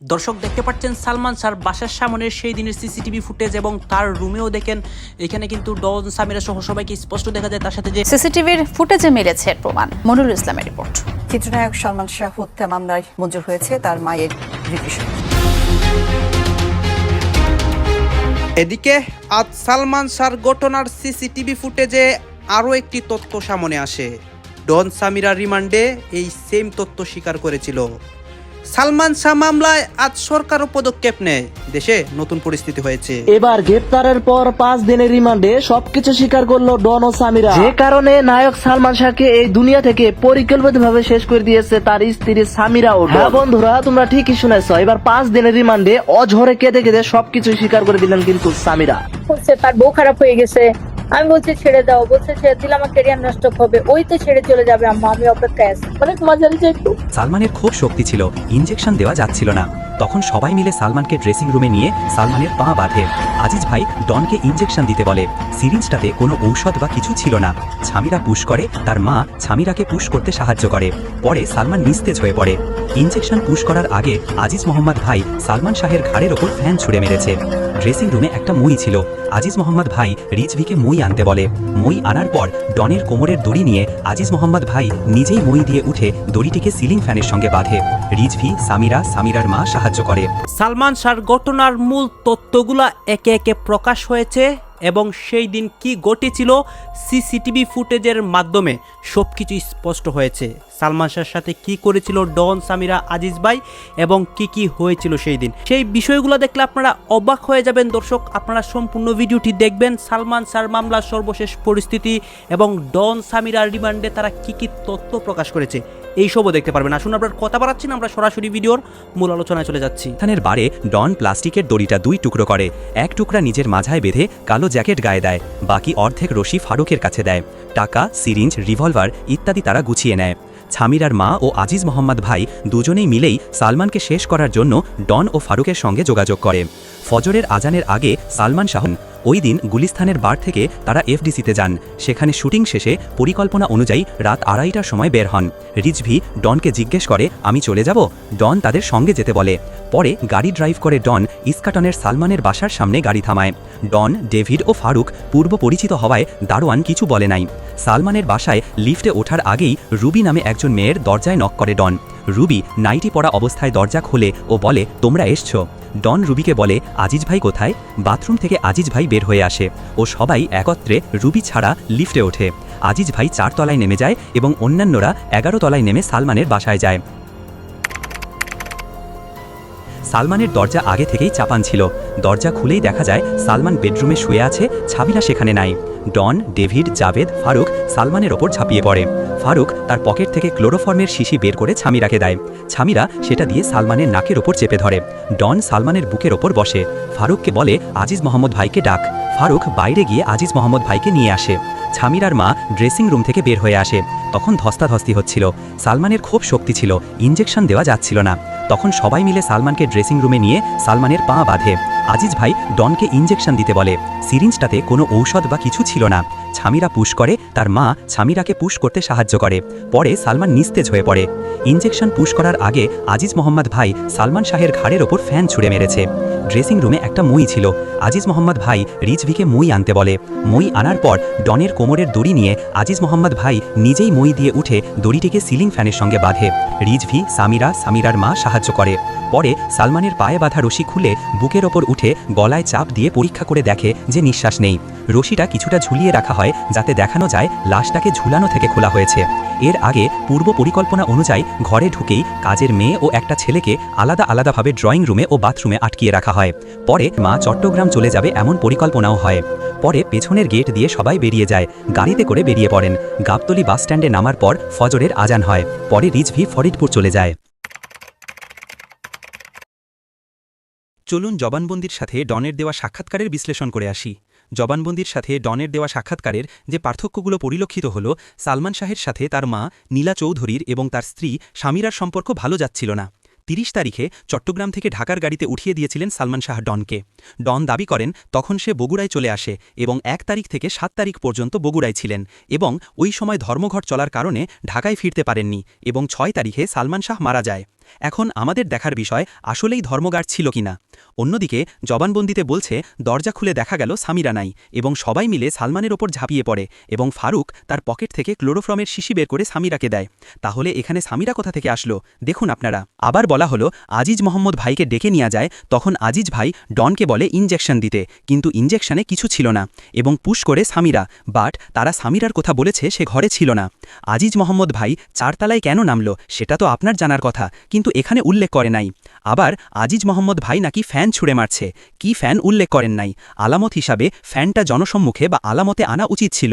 দর্শক দেখতে পাচ্ছেন সালমান স্যার বাসার সামনের সেই দিনের সিসিটিভি ফুটেজ এবং তার রুমেও দেখেন। এখানে কিন্তু ডন সামিরা সহ সবাইকে স্পষ্ট দেখা যায় তার সাথে যে সিসিটিভির ফুটেজে মিলেছে প্রমাণ। মনুল ইসলামের রিপোর্ট। চিত্রনায়ক সালমান শাহ হত্যা মামলায় মঞ্জুর হয়েছে তার মায়ের রিভিশন এদিকে আজ সালমান শাহর ঘটনার সিসিটিভি ফুটেজে আরও একটি তথ্য সামনে আসে। ডন সামিরা রিমান্ডে এই সেম তথ্য স্বীকার করেছিল। সালমান শাহ মামলায় আজ সরকারও পদক্ষেপ নেয়। দেশে নতুন পরিস্থিতি হয়েছে। এবার গ্রেপ্তারের পর পাঁচ দিনের রিমান্ডে সবকিছু স্বীকার করল ডন ও সামিরা। যে কারণে নায়ক সালমান শাহকে এই দুনিয়া থেকে পরিকল্পিতভাবে শেষ করে দিয়েছে তার স্ত্রী সামিরা ও হ্যাঁ বন্ধুরা তোমরা ঠিকই শুনেছ। এবার পাঁচ দিনের রিমান্ডে অঝরে কেঁদে কেঁদে সবকিছু স্বীকার করে দিলেন কিন্তু সামিরা। বলছে তার বউ খারাপ হয়ে গেছে। আমি বলছি ছেড়ে দাও, বলছে ছেড়ে দিলে আমার কেরিয়ার নষ্ট হবে। ওই তো ছেড়ে চলে যাবে, আম্মা, আমি অপেক্ষায় আছি। অনেক মজা দিচ্ছে একটু? সালমানের খুব শক্তি ছিল ইনজেকশন দেওয়া যাচ্ছিল না। তখন সবাই মিলে সালমানকে ড্রেসিং রুমে নিয়ে সালমানের পা বাঁধে। আজিজ ভাই ডনকে ইঞ্জেকশন দিতে বলে। সিরিঞ্জটাতে কোনো ঔষধ বা কিছু ছিল না। ছামিরা পুশ করে, তার মা ছামিরাকে পুশ করতে সাহায্য করে। পরে সালমান নিস্তেজ হয়ে পড়ে। ইঞ্জেকশন পুশ করার আগে আজিজ মোহাম্মদ ভাই সালমান শাহের ঘাড়ের ওপর ফ্যান ছুড়ে মেরেছে। ড্রেসিং রুমে একটা মই ছিল। আজিজ মোহাম্মদ ভাই রিজভিকে মই আনতে বলে। মই আনার পর ডনের কোমরের দড়ি নিয়ে আজিজ মোহাম্মদ ভাই নিজেই মই দিয়ে উঠে দড়িটিকে সিলিং ফ্যানের সঙ্গে বাঁধে। রিজভি, সামিরা, সামিরার মা সাহায্য করে। সালমান শাহর ঘটনার মূল তত্ত্বগুলা একে একে প্রকাশ হয়েছে এবং সেই দিন কি ঘটেছিল, সিসিটিভি ফুটেজের মাধ্যমে সব কিছু স্পষ্ট হয়েছে। সালমান শাহর সাথে কি করেছিল ডন, সামিরা, আজিজ ভাই এবং কি কি হয়েছিল সেই দিন। সেই বিষয়গুলো দেখলে আপনারা অবাক হয়ে যাবেন। দর্শক, আপনারা সম্পূর্ণ ভিডিওটি দেখবেন। সালমান শাহর মামলার সর্বশেষ পরিস্থিতি এবং ডন, সামিরার রিমান্ডে তারা কি কি তথ্য প্রকাশ করেছে এইসবও দেখতে পারবেন। আসুন আপনার কথা বাড়াচ্ছি না, আমরা সরাসরি ভিডিওর মূল আলোচনায় চলে যাচ্ছি। থানের বারে ডন প্লাস্টিকের দড়িটা দুই টুকরো করে, এক টুকরা নিজের মাঝায় বেঁধে কালো জ্যাকেট গায়ে দেয়, বাকি অর্ধেক রশি ফারুকের কাছে দেয়, টাকা, সিরিঞ্জ, রিভলভার ইত্যাদি তারা গুছিয়ে নেয়। ছামিরার মা ও আজিজ মোহাম্মদ ভাই দুজনেই মিলেই সালমানকে শেষ করার জন্য ডন ও ফারুকের সঙ্গে যোগাযোগ করে। ফজরের আজানের আগে সালমান শাহন ওই দিন গুলিস্তানের বার থেকে তারা এফডিসিতে যান। সেখানে শুটিং শেষে পরিকল্পনা অনুযায়ী রাত আড়াইটার সময় বের হন। রিজভি ডনকে জিজ্ঞেস করে, আমি চলে যাব? ডন তাদের সঙ্গে যেতে বলে। পরে গাড়ি ড্রাইভ করে ডন ইস্কাটনের সালমানের বাসার সামনে গাড়ি থামায়। ডন, ডেভিড ও ফারুক পূর্ব পরিচিত হওয়ায় দারোয়ান কিছু বলে নাই। সালমানের বাসায় লিফটে ওঠার আগেই রুবি নামে একজন মেয়ের দরজায় নক করে ডন। রুবি নাইটি পরা অবস্থায় দরজা খোলে ও বলে, তোমরা এসছ? ডন রুবিকে বলে, আজিজ ভাই কোথায়? বাথরুম থেকে আজিজ ভাই বের হয়ে আসে ও সবাই একত্রে রুবি ছাড়া লিফটে ওঠে। আজিজ ভাই চার তলায় নেমে যায় এবং অন্যান্যরা এগারো তলায় নেমে সালমানের বাসায় যায়। সালমানের দরজা আগে থেকেই চাপান ছিল। দরজা খুলেই দেখা যায় সালমান বেডরুমে শুয়ে আছে ছাবিলা সেখানে নাই। ডন, ডেভিড, জাভেদ, ফারুক সালমানের ওপর ঝাঁপিয়ে পড়ে। ফারুক তার পকেট থেকে ক্লোরোফর্মের শিশি বের করে ছামিরাকে দেয়। ছামিরা সেটা দিয়ে সালমানের নাকের ওপর চেপে ধরে। ডন সালমানের বুকের ওপর বসে। ফারুককে বলে, আজিজ মোহাম্মদ ভাইকে ডাক। ফারুক বাইরে গিয়ে আজিজ মোহাম্মদ ভাইকে নিয়ে আসে। ছামিরার মা ড্রেসিং রুম থেকে বের হয়ে আসে। তখন ধস্তাধস্তি হচ্ছিল। সালমানের খুব শক্তি ছিল। ইঞ্জেকশন দেওয়া যাচ্ছিল না। তখন সবাই মিলে সালমানকে ড্রেসিং রুমে নিয়ে সালমানের পা বাঁধে। আজিজ ভাই ডনকে ইঞ্জেকশন দিতে বলে। সিরিঞ্জটাতে কোনো ঔষধ বা কিছু ছিল না। ছামিরা পুশ করে, তার মা ছামিরাকে পুশ করতে সাহায্য করে। পরে সালমান নিস্তেজ হয়ে পড়ে। ইঞ্জেকশন পুশ করার আগে আজিজ মোহাম্মদ ভাই সালমান শাহের ঘাড়ের ওপর ফ্যান ছুড়ে মেরেছে। ড্রেসিং রুমে একটা মই ছিল। আজিজ মোহাম্মদ ভাই রিজভিকে মই আনতে বলে। মই আনার পর ডনের কোমরের দড়ি নিয়ে আজিজ মোহাম্মদ ভাই নিজেই মই দিয়ে উঠে দড়িটিকে সিলিং ফ্যানের সঙ্গে বাঁধে। রিজভি, সামিরা, সামিরার মা সাহায্য করে। পরে সালমানের পায়ে বাঁধা রশি খুলে বুকের ওপর উঠে গলায় চাপ দিয়ে পরীক্ষা করে দেখে যে নিঃশ্বাস নেই। রশিটা কিছুটা ঝুলিয়ে রাখা হয় যাতে দেখানো যায় লাশটাকে ঝুলানো থেকে খোলা হয়েছে। এর আগে পূর্ব পরিকল্পনা অনুযায়ী ঘরে ঢুকেই কাজের মেয়ে ও একটা ছেলেকে আলাদা আলাদাভাবে ড্রয়িং রুমে ও বাথরুমে আটকিয়ে রাখা হয়। পরে মা চট্টগ্রাম চলে যাবে এমন পরিকল্পনাও হয়। পরে পেছনের গেট দিয়ে সবাই বেরিয়ে যায়। গাড়িতে করে বেরিয়ে পড়েন। গাবতলি বাস স্ট্যান্ডে নামার পর ফজরের আজান হয়। পরে রিজভি ফরিদপুর চলে যায়। চলুন জবানবন্দির সাথে ডনের দেওয়া সাক্ষাৎকারের বিশ্লেষণ করে আসি। জবানবন্দির সাথে ডনের দেওয়া সাক্ষাৎকারের যে পার্থক্যগুলো পরিলক্ষিত হল, সালমান শাহের সাথে তার মা নীলা চৌধুরীর এবং তার স্ত্রী স্বামীরার সম্পর্ক ভালো যাচ্ছিল না। তিরিশ তারিখে চট্টগ্রাম থেকে ঢাকার গাড়িতে উঠিয়ে দিয়েছিলেন সালমান শাহ ডনকে। ডন দাবি করেন, তখন সে বগুড়ায় চলে আসে এবং এক তারিখ থেকে সাত তারিখ পর্যন্ত বগুড়ায় ছিলেন এবং ওই সময় ধর্মঘট চলার কারণে ঢাকায় ফিরতে পারেননি এবং ছয় তারিখে সালমান শাহ মারা যায়। এখন আমাদের দেখার বিষয়, আসলেই ধর্মগার ছিল কিনা। অন্যদিকে, জবানবন্দিতে বলছে, দরজা খুলে দেখা গেল সামিরা নাই এবং সবাই মিলে সালমানের ওপর ঝাঁপিয়ে পড়ে এবং ফারুক তার পকেট থেকে ক্লোরোফ্রমের শিশি বের করে সামিরাকে দেয়। তাহলে এখানে সামিরা কোথা থেকে আসলো? দেখুন আপনারা। আবার বলা হলো, আজিজ মোহাম্মদ ভাইকে ডেকে নিয়ে যায়, তখন আজিজ ভাই ডনকে বলে ইনজেকশন দিতে, কিন্তু ইনজেকশনে কিছু ছিল না এবং পুশ করে সামিরা বাট তারা সামিরার কথা বলেছে সে ঘরে ছিল না। আজিজ মোহাম্মদ ভাই চারতলায় কেন নামলো, সেটা তো আপনার জানার কথা কিন্তু এখানে উল্লেখ করে নাই। আবার আজিজ মোহাম্মদ ভাই নাকি ফ্যান ছুঁড়ে মারছে। কি ফ্যান উল্লেখ করেন নাই। আলামত হিসাবে ফ্যানটা জনসম্মুখে বা আলামতে আনা উচিত ছিল।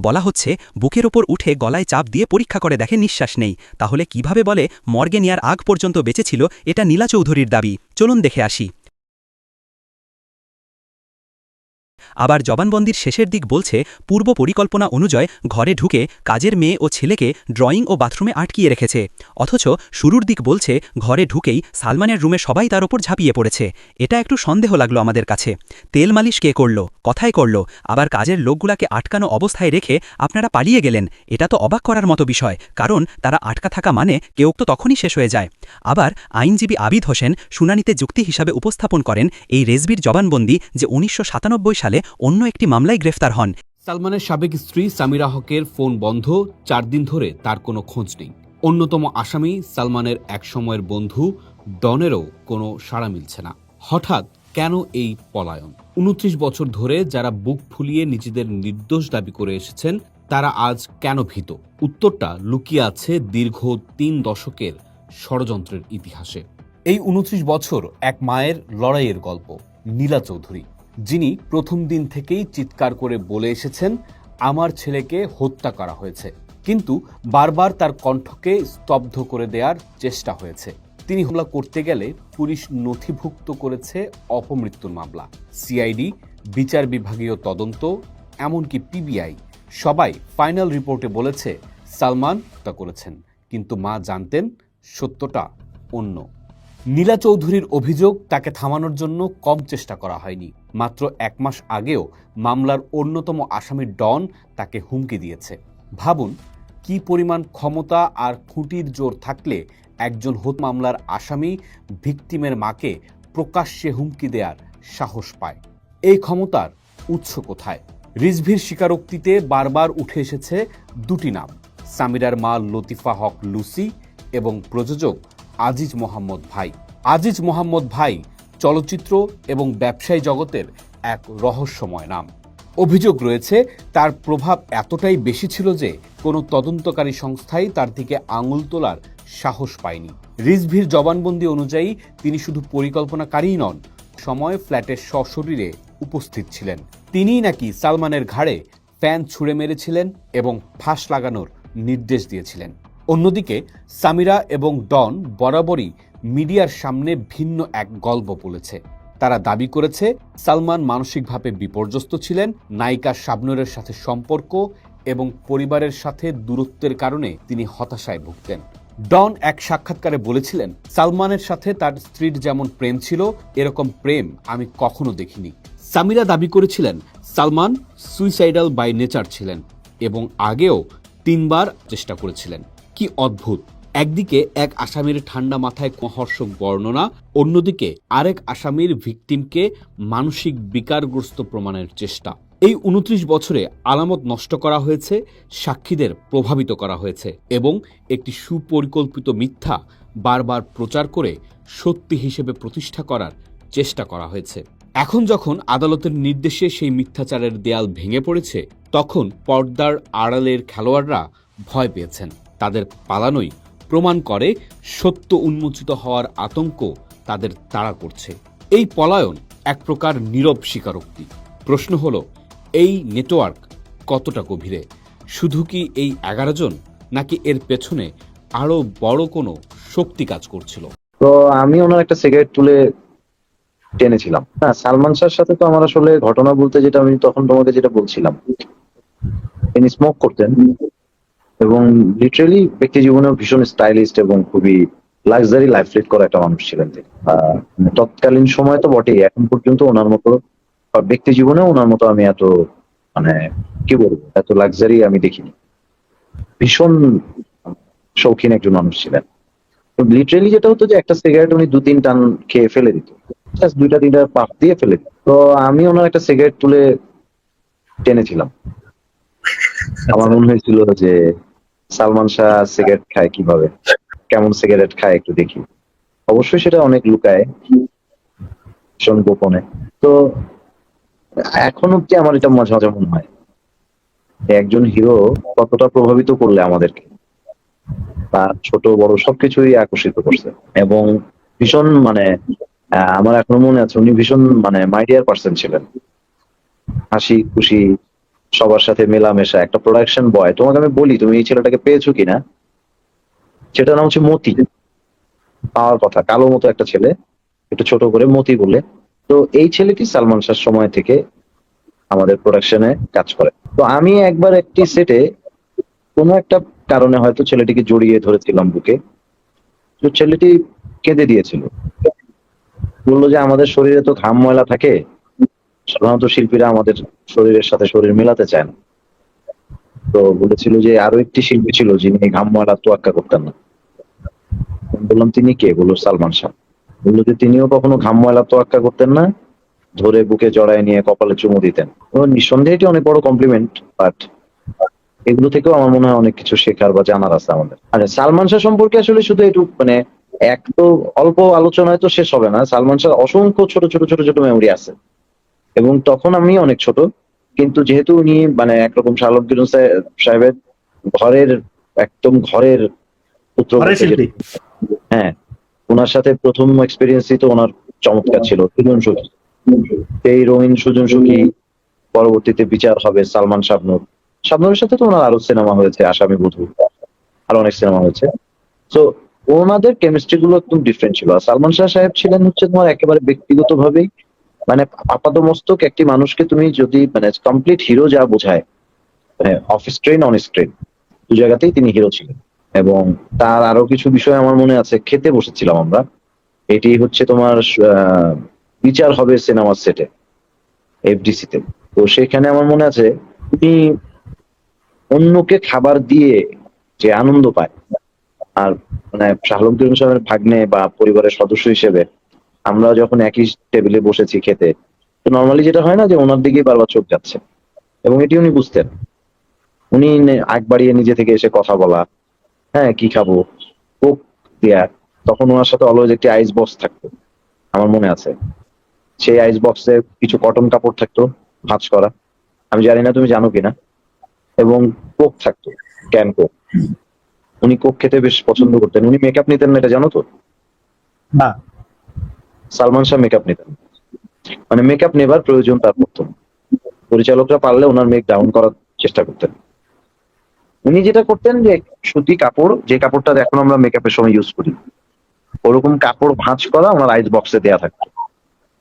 বলা হচ্ছে, বুকের ওপর উঠে গলায় চাপ দিয়ে পরীক্ষা করে দেখে নিঃশ্বাস নেই। তাহলে কীভাবে বলে, মর্গে নেয়ার আগ পর্যন্ত বেঁচেছিল এটা নীলা চৌধুরীর দাবি। চলুন দেখে আসি। আবার জবানবন্দির শেষের দিক বলছে, পূর্ব পরিকল্পনা অনুযায়ী ঘরে ঢুকে কাজের মেয়ে ও ছেলেকে ড্রয়িং ও বাথরুমে আটকিয়ে রেখেছে। অথচ শুরুর দিক বলছে, ঘরে ঢুকেই সালমানের রুমে সবাই তার ওপর ঝাঁপিয়ে পড়েছে। এটা একটু সন্দেহ লাগল আমাদের কাছে। তেল মালিশ কে করল? কথায় করল, আবার কাজের লোকগুলাকে আটকানো অবস্থায় রেখে আপনারা পালিয়ে গেলেন। এটা তো অবাক করার মতো বিষয়, কারণ তারা আটকা থাকা মানে কেউ তো তখনই শেষ হয়ে যায়। আবার আইনজীবী আবিদ হোসেন শুনানিতে যুক্তি হিসাবে উপস্থাপন করেন এই রেজবির জবানবন্দি যে উনিশশো সাতানব্বই সালে অন্য একটি মামলায় গ্রেফতার হন। সালমানের সাবেক স্ত্রী সামিরা হকের ফোন বন্ধ, চার দিন ধরে তার কোনো খোঁজ নেই। অন্যতম আসামি সালমানের এক সময়ের বন্ধু ডনেরও কোনো সাড়া মিলছে না। হঠাৎ কেন এই পলায়ন? উনত্রিশ বছর ধরে যারা বুক ফুলিয়ে নিজেদের নির্দোষ দাবি করে এসেছেন, তারা আজ কেন ভীত? উত্তরটা লুকিয়ে আছে দীর্ঘ তিন দশকের ষড়যন্ত্রের ইতিহাসে। এই উনত্রিশ বছর এক মায়ের লড়াইয়ের গল্প, নীলা চৌধুরী। যিনি প্রথম দিন থেকেই চিৎকার করে বলে এসেছেন, আমার ছেলেকে হত্যা করা হয়েছে। কিন্তু বারবার তার কণ্ঠকে স্তব্ধ করে দেওয়ার চেষ্টা হয়েছে। তিনি হামলা করতে গেলে পুলিশ নথিভুক্ত করেছে অপমৃত্যুর মামলা। সিআইডি, বিচার বিভাগীয় তদন্ত, এমনকি পিবিআই, সবাই ফাইনাল রিপোর্টে বলেছে, সালমান হত্যা করেছেন। কিন্তু মা জানতেন সত্যটা অন্য। নীলা চৌধুরীর অভিযোগ তাকে থামানোর জন্য কম চেষ্টা করা হয়নি। মাত্র এক মাস আগেও মামলার অন্যতম আসামি ডন তাকে হুমকি দিয়েছে। ভাবুন, কি পরিমাণ ক্ষমতা আর খুঁটির জোর থাকলে একজন হোত মামলার আসামি ভিকটিমের মাকে প্রকাশ্যে হুমকি দেওয়ার সাহস পায়। এই ক্ষমতার উৎস কোথায়? রিজভির স্বীকারোক্তিতে বারবার উঠে এসেছে দুটি নাম, সামিরার মা লতিফা হক লুসি এবং প্রযোজক আজিজ মোহাম্মদ ভাই। আজিজ মোহাম্মদ ভাই চলচ্চিত্র এবং ব্যবসায়ী জগতের এক রহস্যময় নাম। অভিযোগ রয়েছে, তার প্রভাব এতটাই বেশি ছিল যে কোনো তদন্তকারী সংস্থাই তার দিকে আঙুল তোলার সাহস পায়নি। রিজভির জবানবন্দি অনুযায়ী তিনি শুধু পরিকল্পনাকারীই নন, সময় ফ্ল্যাটের সশরীরে উপস্থিত ছিলেন। তিনিই নাকি সালমানের ঘাড়ে ফ্যান ছুঁড়ে মেরেছিলেন এবং ফাঁস লাগানোর নির্দেশ দিয়েছিলেন। অন্যদিকে, সামিরা এবং ডন বরাবরই মিডিয়ার সামনে ভিন্ন এক গল্প বলেছে। তারা দাবি করেছে, সালমান মানসিকভাবে বিপর্যস্ত ছিলেন, নায়িকা শাবনুরের সাথে সম্পর্ক এবং পরিবারের সাথে দূরত্বের কারণে তিনি হতাশায় ভুগতেন। ডন এক সাক্ষাৎকারে বলেছিলেন, সালমানের সাথে তার স্ত্রীর যেমন প্রেম ছিল, এরকম প্রেম আমি কখনো দেখিনি। সামিরা দাবি করেছিলেন, সালমান সুইসাইডাল বাই নেচার ছিলেন এবং আগেও তিনবার চেষ্টা করেছিলেন। কি অদ্ভুত? একদিকে এক আসামির ঠান্ডা মাথায় মহর্ষক বর্ণনা, অন্যদিকে আরেক আসামির ভিকটিমকে মানসিক বিকারগ্রস্ত প্রমাণের চেষ্টা। এই উনত্রিশ বছরে আলামত নষ্ট করা হয়েছে, সাক্ষীদের প্রভাবিত করা হয়েছে এবং একটি সুপরিকল্পিত মিথ্যা বারবার প্রচার করে সত্যি হিসেবে প্রতিষ্ঠা করার চেষ্টা করা হয়েছে। এখন যখন আদালতের নির্দেশে সেই মিথ্যাচারের দেয়াল ভেঙে পড়েছে, তখন পর্দার আড়ালের খেলোয়াড়রা ভয় পেয়েছেন। তাদের পালানোই প্রমাণ করে সত্য উন্মোচিত হওয়ার আতঙ্ক তাদের তাড়া করছে। এই পলায়ন এক প্রকার নীরব স্বীকারোক্তি। প্রশ্ন হল, এই নেটওয়ার্ক কতটা গভীরে? শুধু কি এই এগারো জন, নাকি এর পেছনে আরও বড় কোনো শক্তি কাজ করছিল? তো আমি ওনার একটা সিগারেট তুলে টেনেছিলাম। হ্যাঁ সালমান শাহর সাথে তো আমার আসলে ঘটনা বলতে যেটা আমি তখন তোমাকে যেটা বলছিলাম, তিনি স্মোক করতেন। এবং লিটারেলি ব্যক্তি জীবনেও ভীষণ স্টাইলিস্ট এবং খুবই লাক্সারি লাইফ লিড করা একটা মানুষ ছিলেন তিনি। মানে তৎকালীন সময় তো বটেই, এখন পর্যন্ত ওনার মতো ব্যক্তি জীবনেও ওনার মতো আমি এত মানে কি বলব, এত লাক্সারি আমি দেখিনি। ভীষণ শৌখিন একজন মানুষ ছিলেন। লিটারেলি যেটা হতো যে একটা সিগারেট উনি দু তিন টান খেয়ে ফেলে দিত। দুইটা, তিনটা পাপ দিয়ে ফেলে দিত। তো আমি ওনার একটা সিগারেট তুলে টেনেছিলাম। আমার মনে হয়েছিল যে সালমান শাহ সিগারেট খায় কীভাবে? কেমন সিগারেট খায় একটু দেখি। অবশ্যই সেটা অনেক লুকায়। ভীষণ গোপনে। তো, এখন অব্দি আমার এটা মাঝে মাঝে মনে হয় একজন হিরো কতটা প্রভাবিত করলে আমাদেরকে? তার ছোট, বড় সবকিছুই আকর্ষিত করছে। এবং ভীষণ মানে আমার এখনও মনে আছে, উনি ভীষণ মানে মাইডিয়ার পার্সন ছিলেন। হাসি খুশি সবার সাথে মেলামেশা, একটা প্রোডাকশন বয় তোমাকে আমি বলি, তুমি এই ছেলেটাকে পেয়েছ কিনা? সেটার নাম হচ্ছে মতি। পাওয়ার কথা, কালো মতো একটা ছেলে, একটু ছোট করে, মতি বলে। তো এই ছেলেটি সালমান শাহর সময় থেকে আমাদের প্রোডাকশনে কাজ করে। তো আমি একবার একটি সেটে কোনো একটা কারণে হয়তো ছেলেটিকে জড়িয়ে ধরেছিলাম বুকে। তো ছেলেটি কেঁদে দিয়েছিল। বলল যে, আমাদের শরীরে তো ঘাম ময়লা থাকে সাধারণত শিল্পীরা আমাদের শরীরের সাথে শরীর মেলাতে চায় না। তো বলেছিল যে আরও একটি শিল্পী ছিল যিনি এই ঘাম ময়লা তোয়াক্কা করতেন না। বললাম, তিনি কে? বলল, সালমান শাহ। বলল যে, তিনিও কখনো ঘাম ময়লা তোয়াক্কা করতেন না, ধরে বুকে জড়ায় নিয়ে কপালে চুমু দিতেন। নিঃসন্দেহে এটি অনেক বড় কমপ্লিমেন্ট বাট এগুলো থেকেও আমার মনে হয় অনেক কিছু শেখার বা জানার আছে আমাদের। আচ্ছা সালমান শাহ সম্পর্কে আসলে শুধু একটু মানে এক তো অল্প আলোচনায় তো শেষ হবে না। সালমান শাহ অসংখ্য ছোট ছোট ছোট ছোট মেমোরি আছে। এবং তখন আমি অনেক ছোট কিন্তু যেহেতু উনি মানে একরকম শাহরুখ সাহেবের ঘরের একদম ঘরের পুত্র হ্যাঁ ওনার সাথে প্রথম এক্সপিরিয়েন্সই তো ওনার চমৎকার ছিল। সুজন সুখী। এই রঙিন সুজন সুখী পরবর্তীতে বিচার হবে সালমান শাবনুর। শাবনুরের সাথে তো ওনার আরও সিনেমা হয়েছে আসামি বধু। আরও অনেক সিনেমা হয়েছে। তো ওনাদের কেমিস্ট্রি গুলো একদম ডিফারেন্ট ছিল। আর সালমান শাহ সাহেব ছিলেন হচ্ছে তোমার একেবারে ব্যক্তিগত ভাবেই মানে আপাতমস্তক একটি মানুষকে তুমি যদি মানে কমপ্লিট হিরো যা বোঝায় মানে অফ স্ক্রিন অন স্ক্রিন দু জায়গাতেই তিনি হিরো ছিলেন। এবং তার আরও কিছু বিষয় আমার মনে আছে, খেতে বসেছিলাম আমরা। এটি হচ্ছে তোমার বিচার হবে সিনেমার সেটে এফডিসি তে। তো সেখানে আমার মনে আছে, তিনি অন্যকে খাবার দিয়ে যে আনন্দ পায়, আর মানে শাহরুখ সাহেবের ভাগ্নে বা পরিবারের সদস্য হিসেবে আমরা যখন একই টেবিলে বসেছি খেতে, তো নর্মালি যেটা হয় না যে ওনার দিকেই বারবার চোখ যাচ্ছে। এবং এটি উনি বুঝতেন। উনি আগ বাড়িয়ে নিজে থেকে এসে কথা বলা হ্যাঁ কি খাব? কোক দেয়া তখন ওনার সাথে অলওয়েজ একটি আইস বক্স থাকতো, আমার মনে আছে। সেই আইস বক্সে কিছু কটন কাপড় থাকতো, ভাঁজ করা। আমি জানি না তুমি জানো কিনা। এবং কোক থাকতো ক্যান কোক উনি কোক খেতে বেশ পছন্দ করতেন। উনি মেকআপ নিতেন না এটা জানো তো? না। সালমান শাহ মেকআপ নিতেন। মানে মেকআপ নেবার প্রয়োজন তার পড়তো পরিচালকরা পারলে ওনার মেক ডাউন করার চেষ্টা করতেন। উনি যেটা করতেন যে, সুতি কাপড়, যে কাপড়টা এখন আমরা মেকআপের সময় ইউজ করি, ওরকম কাপড় ভাঁজ করা ওনার আইস বক্সে দেয়া থাকতো।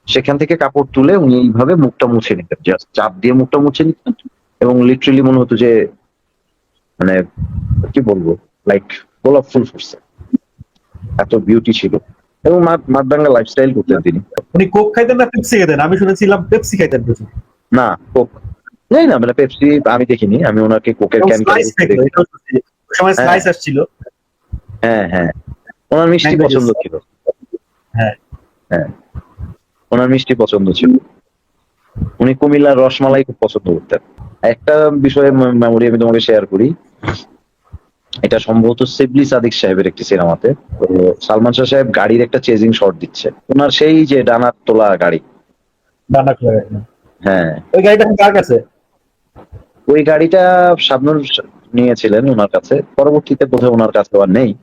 সেখান থেকে কাপড় তুলে উনি এইভাবে মুখটা মুছে নিতেন। জাস্ট চাপ দিয়ে মুখটা মুছে নিতেন এবং লিটারেলি মনে হতো যে মানে কি বলব? লাইক গোলাপ ফুল ফুটছে। এত বিউটি ছিল। এবং মাঠ- লাইফস্টাইল করতেন তিনি। উনি কোক খাইতেন না পেপসি খাইতেন আমি শুনেছিলাম পেপসি খাইতেন প্রচুর। না কোক জানি না মানে পেপসি আমি দেখিনি। আমি ওনাকে কোকের ক্যান সময় হ্যাঁ। স্লাইস আসছিল। হ্যাঁ হ্যাঁ। ওনার মিষ্টি পছন্দ ছিল। হ্যাঁ। হ্যাঁ। ওনার মিষ্টি পছন্দ ছিল। উনি কুমিল্লার রসমালাই খুব পছন্দ করতেন। একটা বিষয়ে মেমোরি আমি তোমাকে শেয়ার করি। এটা সম্ভবত সেবলি সাদিক সাহেবের একটি সিনেমাতে। তো সালমান শাহ সাহেব গাড়ির একটা চেজিং শট দিচ্ছে। ওনার সেই যে ডানার তোলা গাড়ি। ডানা খুলে হ্যাঁ। ওই গাড়িটা কার কাছে? ওই গাড়িটা শাবনুর নিয়েছিলেন ওনার কাছে। পরবর্তীতে বোধহয় ওনার কাছে আর নেই।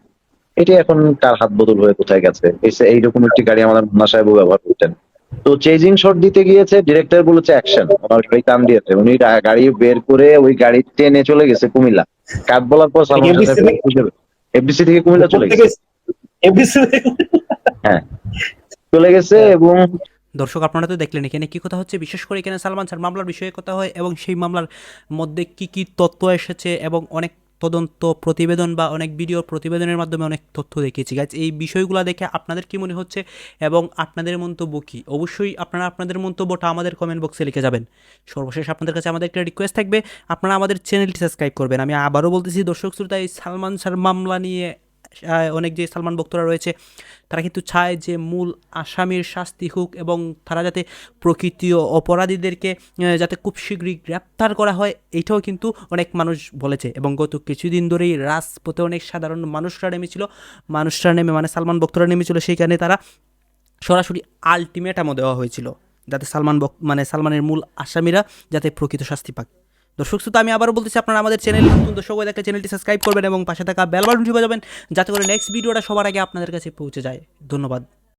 এটি এখন কার হাত বদল হয়ে কোথায় গেছে? এইরকম একটি গাড়ি আমাদের মুন্না সাহেবও ব্যবহার করতেন। তো চেজিং শট দিতে গিয়েছে ডিরেক্টর বলেছে অ্যাকশন গাড়ি টান দিয়েছে। উনি গাড়ি বের করে ওই গাড়ি টেনে চলে গেছে কুমিল্লা। কাট বলার পর FDC থেকে? এফডিসি থেকে কুমিল্লা চলে গেছে। হ্যাঁ। চলে গেছে এবং দর্শক আপনারা তো দেখলেন এখানে কি কথা হচ্ছে। বিশেষ করে এখানে সালমান শাহ মামলার বিষয়ে কথা হয় এবং সেই মামলার মধ্যে কি কি তথ্য এসেছে এবং অনেক তদন্ত প্রতিবেদন বা অনেক ভিডিও প্রতিবেদনের মাধ্যমে অনেক তথ্য দেখিয়েছি। গাছ এই বিষয়গুলো দেখে আপনাদের কি মনে হচ্ছে এবং আপনাদের মন্তব্য কী? অবশ্যই আপনারা আপনাদের মন্তব্যটা আমাদের কমেন্ট বক্সে লিখে যাবেন। সর্বশেষ আপনাদের কাছে আমাদের একটা রিকোয়েস্ট থাকবে, আপনারা আমাদের চ্যানেলটি সাবস্ক্রাইব করবেন। আমি আবারও বলতেছি, দর্শক শ্রোতা, এই সালমান সার মামলা নিয়ে অনেক যে সালমান ভক্তরা রয়েছে, তারা কিন্তু চায় যে মূল আসামির শাস্তি হোক এবং তারা যাতে প্রকৃত অপরাধীদেরকে যাতে খুব শীঘ্রই গ্রেপ্তার করা হয়, এটাও কিন্তু অনেক মানুষ বলেছে। এবং গত কিছুদিন ধরেই রাজপথে অনেক সাধারণ মানুষরা নেমেছিল। মানুষরা নেমে মানে সালমান ভক্তরা নেমেছিল, সেইখানে তারা সরাসরি আলটিমেটামও দেওয়া হয়েছিল। যাতে সালমান মানে সালমানের মূল আসামিরা যাতে প্রকৃত শাস্তি পাক দর্শক শ্রোতা, আমি আবারও বলতেছি, আপনারা আমাদের চ্যানেল নতুন দর্শক হয়ে থাকলে চ্যানেলটি সাবস্ক্রাইব করবেন এবং পাশে থাকা বেল বাটনটি যাবেন, যাতে করে নেক্সট ভিডিওটা সবার আগে আপনাদের কাছে পৌঁছে যায়। ধন্যবাদ।